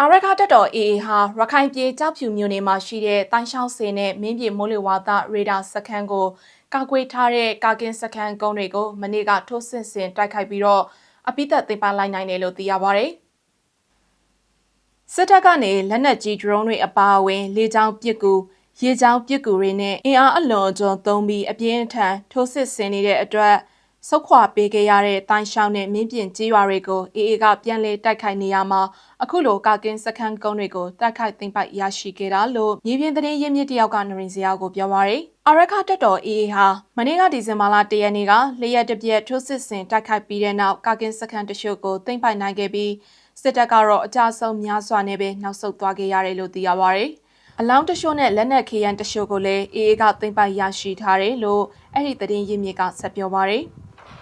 အာရခတက်တော် AA ဟာရခိုင်ပြည်ကြောက်ဖြူမြို့နယ်မှာရှိတဲ့တိုင်းရှောင်းစင်နဲ့မင်းပြည်မိုးလေဝါသရေဒါစခန်းကိုကာကွယ်ထားတဲ့ကာကင်းစခန်းကုန်းတွေကိုမနေ့ကထိုးစစ်ဆင်တိုက်ခိုက်ပြီးတော့အပိသက်သိမ်းပိုက်လိုက်နိုင်တယ်လို့သိရပါဗျ။စစ်တပ်ကနေလက်နက်ကြီး drone တွေအပါအဝင်လေကြောင်းပစ်ကူရေကြောင်းပစ်ကူတွေနဲ့အင်အားအလွန်အကျွံသုံးပြီးအပြင်းအထန်ထိုးစစ်ဆင်နေတဲ့အတွက် ဆုတ်ခွာပေးခဲ့ရတဲ့တိုင်းရှောင်းနဲ့မင်းပြင်ကြီးရွာတွေကို AA ကပြန်လည်တိုက်ခိုက်နေရမှာအခုလိုကာကင်းစခန်းကုန်းတွေကိုတိုက်ခိုက်သိမ်းပိုက်ရရှိခဲ့တာလို့မြေပြင်သတင်းရင်းမြစ်တယောက်ကနရင်စရာကိုပြောပါရယ်အရခတက်တော် AA ဟာမနေ့ကဒီဇင်ဘာလ၁ရက်နေ့ကလျက်တပြက်ထိုးစစ်ဆင်တိုက်ခိုက်ပြီးတဲ့နောက်ကာကင်းစခန်းတချို့ကိုသိမ်းပိုက်နိုင်ခဲ့ပြီးစစ်တပ်ကတော့အကြဆုံးများစွာနဲ့ပဲနောက်ဆုတ်သွားခဲ့ရတယ်လို့သိရပါရယ်အလောင်းတရှို့နဲ့လက်နက်ခေရန်တရှို့ကိုလည်း AA ကသိမ်းပိုက်ရရှိထားတယ်လို့အဲ့ဒီသတင်းရင်းမြစ်ကဆက်ပြောပါရယ်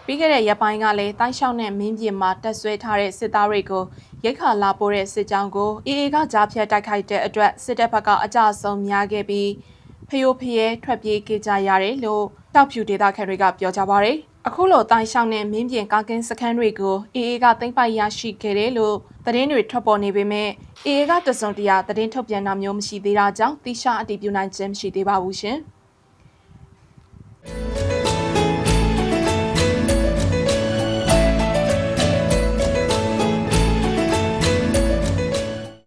ပြီးခဲ့တဲ့ရက်ပိုင်းကလည်းတိုင်းရှောင်းနဲ့မင်းပြင်မှာတက်ဆွဲထားတဲ့စစ်သားတွေကိုရိတ်ခါလာပို့တဲ့စစ်ကြောင်းကို AA ကကြားဖြတ်တိုက်ခိုက်တဲ့အတွက်စစ်တပ်ဘက်ကအကြဆုံးများခဲ့ပြီးဖျို့ဖျဲထွက်ပြေးခဲ့ကြရတယ်လို့တောက်ဖြူဒေသခံတွေကပြောကြပါရယ်အခုလိုတိုင်းရှောင်းနဲ့မင်းပြင်ကာကင်းစခန်းတွေကို AA ကသိမ်းပိုက်ရရှိခဲ့တယ်လို့သတင်းတွေထွက်ပေါ်နေပေမဲ့ AA ကတစုံတရာသတင်းထုတ်ပြန်တာမျိုးမရှိသေးတာကြောင့်တိကျအတည်ပြုနိုင်ခြင်းမရှိသေးပါဘူးရှင်။